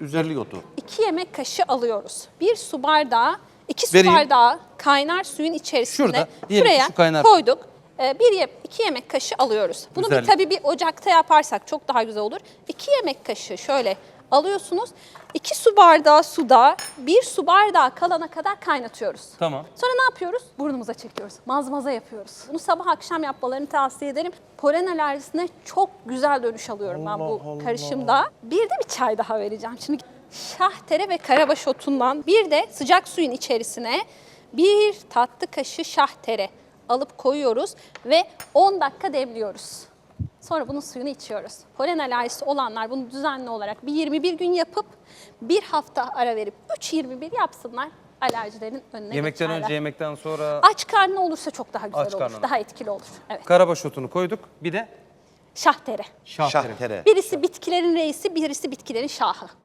üzerlik otu. 2 yemek kaşığı alıyoruz. 1 su bardağı, 2 su Vereyim. bardağı kaynar suyun içerisine Şurada, diyelim ki şuraya şu kaynar- koyduk. 1 ye, 2 yemek kaşığı alıyoruz. Bunu Güzel. bir tabii bir ocakta yaparsak çok daha güzel olur. 2 yemek kaşığı şöyle alıyorsunuz. 2 su bardağı suda 1 su bardağı kalana kadar kaynatıyoruz. Tamam. Sonra ne yapıyoruz? Burnumuza çekiyoruz. Mazmaza yapıyoruz. Bunu sabah akşam yapmalarını tavsiye ederim. Polen alerjisine çok güzel dönüş alıyorum ben bu karışımda. Bir de bir çay daha vereceğim. Şimdi şahtere ve karabaş otundan bir de sıcak suyun içerisine bir tatlı kaşığı şahtere alıp koyuyoruz ve 10 dakika demliyoruz. Sonra bunun suyunu içiyoruz. Polen alerjisi olanlar bunu düzenli olarak bir 21 gün yapıp bir hafta ara verip 3-21 yapsınlar alerjilerin önüne Yemekten geçerler. önce, yemekten sonra Aç karnı olursa çok daha güzel Aç olur. karnına. Daha etkili olur. Evet. karabaş otunu koyduk. Bir de Şahtere. şahtere. Şahtere. Birisi bitkilerin reisi, birisi bitkilerin şahı.